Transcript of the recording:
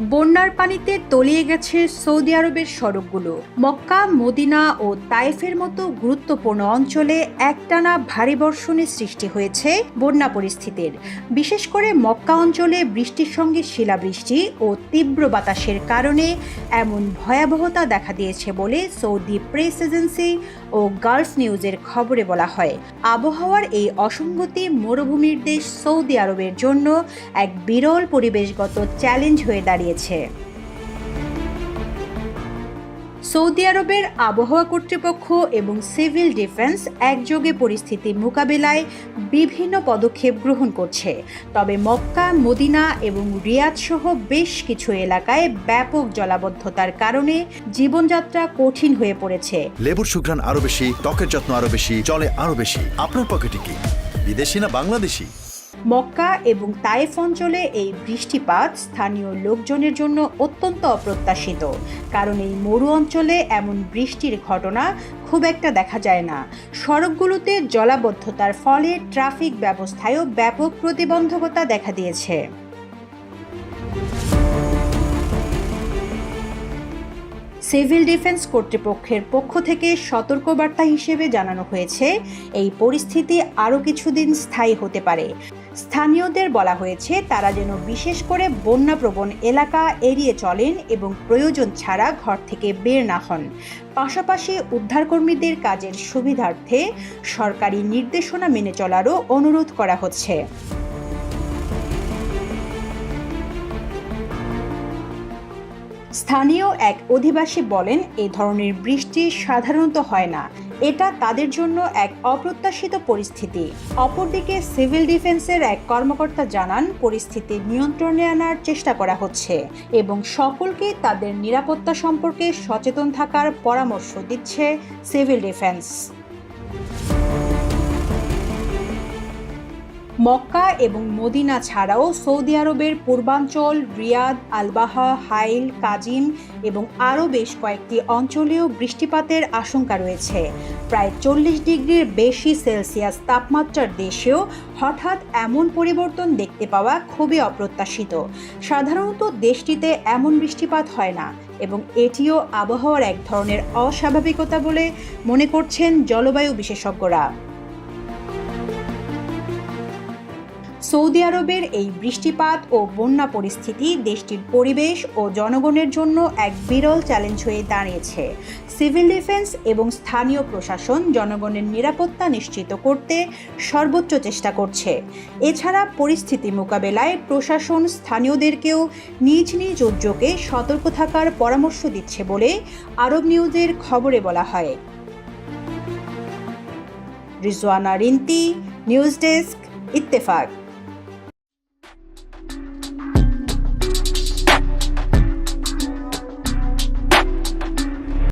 বন্যার পানিতে তলিয়ে গেছে সৌদি আরবের সড়কগুলো। মক্কা, মদিনা ও তাইফের মতো গুরুত্বপূর্ণ অঞ্চলে একটানা ভারী বর্ষণের সৃষ্টি হয়েছে বন্যা পরিস্থিতির। বিশেষ করে মক্কা অঞ্চলে বৃষ্টির সঙ্গে শিলাবৃষ্টি ও তীব্র বাতাসের কারণে এমন ভয়াবহতা দেখা দিয়েছে বলে সৌদি প্রেস এজেন্সি ও গার্লস নিউজের খবরে বলা হয়। আবহাওয়ার এই অসঙ্গতি মরুভূমির দেশ সৌদি আরবের জন্য এক বিরল পরিবেশগত চ্যালেঞ্জ হয়ে দাঁড়িয়েছে সৌদি আরবের আবহাওয়া কর্তৃপক্ষ এবং সিভিল ডিফেন্স একযোগে পরিস্থিতি মোকাবেলায় বিভিন্ন পদক্ষেপ গ্রহণ করছে। তবে মক্কা, মদিনা এবং রিয়াদ সহ বেশ কিছু এলাকায় ব্যাপক জলাবদ্ধতার কারণে জীবনযাত্রা কঠিন হয়ে পড়েছে। লেবুর সুঘ্রাণ আরও বেশি, ত্বকের যত্ন আরও বেশি চলে আরও বেশি। আপনার পকেটে কি বিদেশি না বাংলাদেশি? মক্কা এবং তাইফ অঞ্চলে এই বৃষ্টিপাত স্থানীয় লোকজনের জন্য অত্যন্ত অপ্রত্যাশিত, কারণ এই মরু অঞ্চলে এমন বৃষ্টির ঘটনা খুব একটা দেখা যায় না। সড়কগুলোতে জলাবদ্ধতার ফলে ট্রাফিক ব্যবস্থায়ও ব্যাপক প্রতিবন্ধকতা দেখা দিয়েছে। সিভিল ডিফেন্স কর্তৃপক্ষের পক্ষ থেকে সতর্কবার্তা হিসেবে জানানো হয়েছে, এই পরিস্থিতি আরও কিছুদিন স্থায়ী হতে পারে। স্থানীয়দের বলা হয়েছে, তারা যেন বিশেষ করে বন্যাপ্রবণ এলাকা এড়িয়ে চলেন এবং প্রয়োজন ছাড়া ঘর থেকে বের না হন। পাশাপাশি উদ্ধারকর্মীদের কাজের সুবিধার্থে সরকারি নির্দেশনা মেনে চলারও অনুরোধ করা হচ্ছে। স্থানীয় এক অধিবাসী বলেন এই ধরনের বৃষ্টি সাধারণত হয় না। এটা তাদের জন্য এক অপ্রত্যাশিত পরিস্থিতি। অপরদিকে সিভিল ডিফেন্সের এক কর্মকর্তা জানান, পরিস্থিতি নিয়ন্ত্রণে আনার চেষ্টা করা হচ্ছে এবং সকলকে তাদের নিরাপত্তা সম্পর্কে সচেতন থাকার পরামর্শ দিচ্ছে সিভিল ডিফেন্স। মক্কা এবং মদিনা ছাড়াও সৌদি আরবের পূর্বাঞ্চল, রিয়াদ, আলবাহা, হাইল কাজিম এবং আরও বেশ কয়েকটি অঞ্চলেও বৃষ্টিপাতের আশঙ্কা রয়েছে। প্রায় চল্লিশ ডিগ্রির বেশি সেলসিয়াস তাপমাত্রার দেশেও হঠাৎ এমন পরিবর্তন দেখতে পাওয়া খুবই অপ্রত্যাশিত। সাধারণত দেশটিতে এমন বৃষ্টিপাত হয় না এবং এটিও আবহাওয়ার এক ধরনের অস্বাভাবিকতা বলে মনে করছেন জলবায়ু বিশেষজ্ঞরা। সৌদি আরবের এই বৃষ্টিপাত ও বন্যা পরিস্থিতি দেশটির পরিবেশ ও জনগণের জন্য এক বিরল চ্যালেঞ্জ হয়ে দাঁড়িয়েছে। সিভিল ডিফেন্স এবং স্থানীয় প্রশাসন জনগণের নিরাপত্তা নিশ্চিত করতে সর্বোচ্চ চেষ্টা করছে। এছাড়া পরিস্থিতি মোকাবেলায় প্রশাসন স্থানীয়দেরকেও নিজ নিজ উদ্যোগে সতর্ক থাকার পরামর্শ দিচ্ছে বলে আরব নিউজের খবরে বলা হয়। Rizwana Rinti, news desk, Ittefaq.